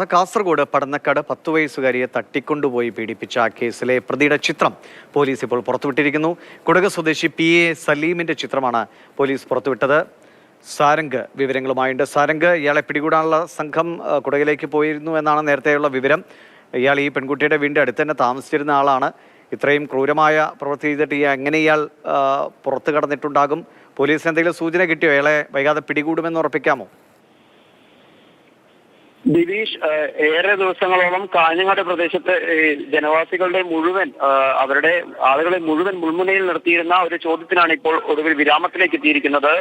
കാസർഗോഡ് പടന്നക്കാട് പത്തു വയസ്സുകാരിയെ തട്ടിക്കൊണ്ടുപോയി പീഡിപ്പിച്ച കേസിലെ പ്രതിയുടെ ചിത്രം പോലീസ് ഇപ്പോൾ പുറത്തുവിട്ടിരിക്കുന്നു. കുടക് സ്വദേശി പി എ സലീമിന്റെ ചിത്രമാണ് പോലീസ് പുറത്തുവിട്ടത്. സാരംഗ് വിവരങ്ങളുമായുണ്ട്. സാരംഗ് ഇയാളെ പിടികൂടാനുള്ള സംഘം കുടകിലേക്ക് പോയിരുന്നു എന്നാണ് നേരത്തെയുള്ള വിവരം. ഇയാൾ ഈ പെൺകുട്ടിയുടെ വീടിന്റെ അടുത്ത് തന്നെ താമസിച്ചിരുന്ന ആളാണ്. ഇത്രയും ക്രൂരമായ പ്രവൃത്തി ചെയ്തിട്ട് ഈ എങ്ങനെ ഇയാൾ പുറത്തു കടന്നിട്ടുണ്ടാകും? പോലീസിന് എന്തെങ്കിലും സൂചന കിട്ടിയോ? ഇയാളെ വൈകാതെ പിടികൂടുമെന്ന് ഉറപ്പിക്കാമോ? ദിലീഷ് ഏറെ ദിവസങ്ങളോളം കാഞ്ഞങ്ങാട് പ്രദേശത്ത് ജനവാസികളുടെ മുഴുവൻ അവരുടെ ആളുകളെ മുഴുവൻ മുൾമുനയിൽ നിർത്തിയിരുന്ന ഒരു ചോദ്യത്തിനാണ് ഇപ്പോൾ ഒടുവിൽ വിരാമത്തിലേക്ക് എത്തിയിരിക്കുന്നത്.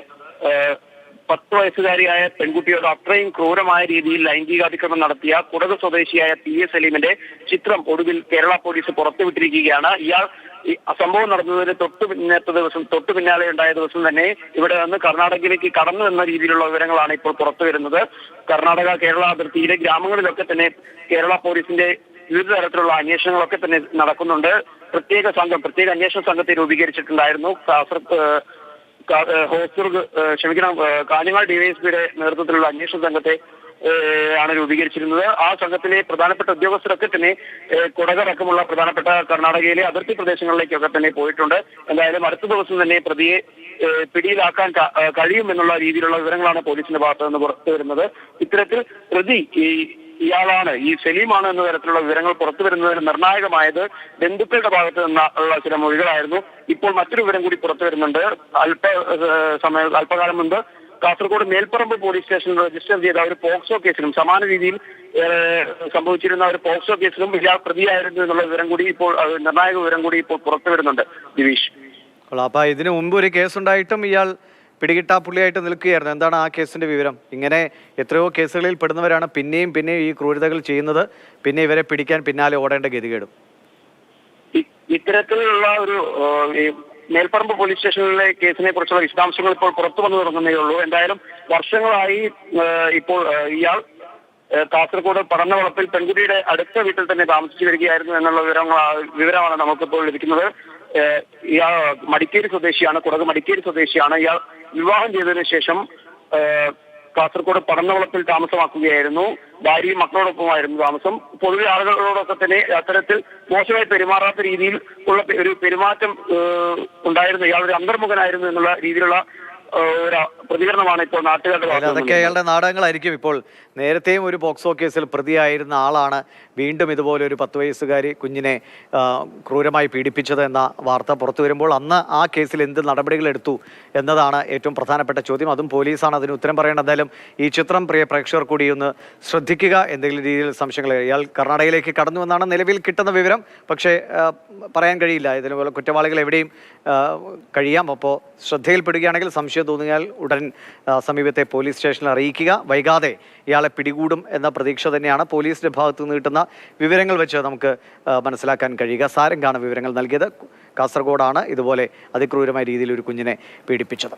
പത്ത് വയസ്സുകാരിയായ പെൺകുട്ടിയോട് അത്രയും ക്രൂരമായ രീതിയിൽ ലൈംഗികാതിക്രമം നടത്തിയ കുടക് സ്വദേശിയായ പി എസ് സലീമിന്റെ ചിത്രം ഒടുവിൽ കേരള പോലീസ് പുറത്തുവിട്ടിരിക്കുകയാണ്. ഇയാൾ ഈ സംഭവം നടന്നതിന് തൊട്ട് പിന്നത്തെ ദിവസം തൊട്ട് പിന്നാലെ ഉണ്ടായ ദിവസം തന്നെ ഇവിടെ നിന്ന് കർണാടകയിലേക്ക് കടന്നു എന്ന രീതിയിലുള്ള വിവരങ്ങളാണ് ഇപ്പോൾ പുറത്തു വരുന്നത്. കർണാടക കേരള അതിർത്തിയിലെ ഗ്രാമങ്ങളിലൊക്കെ തന്നെ കേരള പോലീസിന്റെ വിവിധ തരത്തിലുള്ള അന്വേഷണങ്ങളൊക്കെ തന്നെ നടക്കുന്നുണ്ട്. പ്രത്യേക സംഘം പ്രത്യേക അന്വേഷണ സംഘത്തെ രൂപീകരിച്ചിട്ടുണ്ടായിരുന്നു. കാസർഗോഡ് കാ- ഏഹ് ഹോസ്ദുർഗ് ക്ഷമിക്കണം കാഞ്ഞങ്ങാട് ഡിവൈഎസ്പിയുടെ നേതൃത്വത്തിലുള്ള അന്വേഷണ സംഘത്തെ ആണ് രൂപീകരിച്ചിരുന്നത്. ആ സംഘത്തിലെ പ്രധാനപ്പെട്ട ഉദ്യോഗസ്ഥരൊക്കെ തന്നെ കുടകടക്കമുള്ള പ്രധാനപ്പെട്ട കർണാടകയിലെ അതിർത്തി പ്രദേശങ്ങളിലേക്കൊക്കെ തന്നെ പോയിട്ടുണ്ട്. എന്തായാലും അടുത്ത ദിവസം തന്നെ പ്രതിയെ പിടിയിലാക്കാൻ കഴിയുമെന്നുള്ള രീതിയിലുള്ള വിവരങ്ങളാണ് പോലീസിന്റെ ഭാഗത്ത് നിന്ന് പുറത്തു വരുന്നത് ഇത്തരത്തിൽ പ്രതി ഈ ഇയാളാണ്. ഈ സലീമാണ് എന്ന തരത്തിലുള്ള വിവരങ്ങൾ പുറത്തു വരുന്നതിന് നിർണായകമായത് ബന്ധുക്കളുടെ ഭാഗത്ത് നിന്ന് ഉള്ള ചില മൊഴികളായിരുന്നു. ഇപ്പോൾ മറ്റൊരു വിവരം കൂടി പുറത്തു വരുന്നുണ്ട്. അല്പ സമയ അല്പകാലം മുമ്പ് കാസർഗോഡ് മേൽപ്പറമ്പ് പോലീസ് സ്റ്റേഷനിൽ രജിസ്റ്റർ ചെയ്ത ഒരു പോക്സോ കേസിലും സമാന രീതിയിൽ സംഭവിച്ചിരുന്ന ഒരു പോക്സോ കേസിലും ഇയാൾ പ്രതിയായിരുന്നു എന്നുള്ള വിവരം കൂടി ഇപ്പോൾ നിർണായക വിവരം കൂടി ഇപ്പോൾ പുറത്തു വരുന്നുണ്ട്. ദിവീഷ്. അപ്പൊ ഇതിനു മുമ്പ് ഒരു കേസ് ഉണ്ടായിട്ടും ഇയാൾ പിടികിട്ടാ പുള്ളിയായിട്ട് നിൽക്കുകയായിരുന്നു. എന്താണ് ആ കേസിന്റെ വിവരം? ഇങ്ങനെ എത്രയോ കേസുകളിൽ പെടുന്നവരാണ് പിന്നെയും പിന്നെയും ഈ ക്രൂരതകൾ ചെയ്യുന്നത്. പിന്നെ ഇവരെ പിടിക്കാൻ പിന്നാലെ ഓടേണ്ട ഗതികേടും. ഇത്തരത്തിലുള്ള ഒരു മേൽപ്പറമ്പ് പോലീസ് സ്റ്റേഷനിലെ കേസിനെ കുറിച്ചുള്ള വിശദാംശങ്ങൾ ഇപ്പോൾ പുറത്തു വന്നു തുടങ്ങുന്നേ ഉള്ളൂ. എന്തായാലും വർഷങ്ങളായി ഇപ്പോൾ ഇയാൾ കാസർഗോഡ് പടന്ന വളപ്പിൽ പെൺകുട്ടിയുടെ അടുത്ത വീട്ടിൽ തന്നെ താമസിച്ചു വരികയായിരുന്നു എന്നുള്ള വിവരങ്ങൾ വിവരമാണ് നമുക്കിപ്പോൾ ലഭിക്കുന്നത്. ഇയാൾ മടിക്കേരി സ്വദേശിയാണ് കുടക് മടിക്കേരി സ്വദേശിയാണ്. ഇയാൾ വിവാഹം ചെയ്തതിനു ശേഷം കാസർഗോഡ് പടന്നവളപ്പിൽ താമസമാക്കുകയായിരുന്നു. ഭാര്യയും മക്കളോടൊപ്പമായിരുന്നു താമസം. പൊതുവെ ആളുകളോടൊക്കെ തന്നെ അത്തരത്തിൽ മോശമായി പെരുമാറാത്ത രീതിയിൽ ഉള്ള ഒരു പെരുമാറ്റം ഉണ്ടായിരുന്നു ഇയാൾ ഒരു അന്തർമുഖനായിരുന്നു എന്നുള്ള രീതിയിലുള്ള ഒരു പ്രതികരണമാണ് ഇപ്പോൾ നാട്ടുകാരുടെ അതൊക്കെ. അയാളുടെ നാടകങ്ങളായിരിക്കും ഇപ്പോൾ. നേരത്തെയും ഒരു പോക്സോ കേസിൽ പ്രതിയായിരുന്ന ആളാണ് വീണ്ടും ഇതുപോലെ ഒരു പത്ത് വയസ്സുകാരി കുഞ്ഞിനെ ക്രൂരമായി പീഡിപ്പിച്ചത് എന്ന വാർത്ത പുറത്തു വരുമ്പോൾ അന്ന് ആ കേസിൽ എന്ത് നടപടികൾ എടുത്തു എന്നതാണ് ഏറ്റവും പ്രധാനപ്പെട്ട ചോദ്യം. അതും പോലീസാണ് അതിന് ഉത്തരം പറയേണ്ടത്. എന്തായാലും ഈ ചിത്രം പ്രിയ പ്രേക്ഷകർ കൂടി ഒന്ന് ശ്രദ്ധിക്കുക എന്തെങ്കിലും രീതിയിൽ സംശയങ്ങൾ. ഇയാൾ കർണാടകയിലേക്ക് കടന്നു എന്നാണ് നിലവിൽ കിട്ടുന്ന വിവരം. പക്ഷേ പറയാൻ കഴിയില്ല. ഇതിനുപോലെ കുറ്റവാളികൾ എവിടെയും കഴിയാം. അപ്പോൾ ശ്രദ്ധയിൽപ്പെടുകയാണെങ്കിൽ സംശയം തോന്നിയാൽ ഉടൻ സമീപത്തെ പോലീസ് സ്റ്റേഷനിൽ അറിയിക്കുക. വൈകാതെ ഇയാളെ പിടികൂടും എന്ന പ്രതീക്ഷ തന്നെയാണ് പോലീസിന്റെ ഭാഗത്തു നിന്ന് കിട്ടുന്ന വിവരങ്ങൾ വെച്ച് നമുക്ക് മനസ്സിലാക്കാൻ കഴിയുക. സാരംഗാണ് വിവരങ്ങൾ നൽകിയത്. കാസർഗോഡാണ് ഇതുപോലെ അതിക്രൂരമായ രീതിയിൽ ഒരു കുഞ്ഞിനെ പീഡിപ്പിച്ചത്.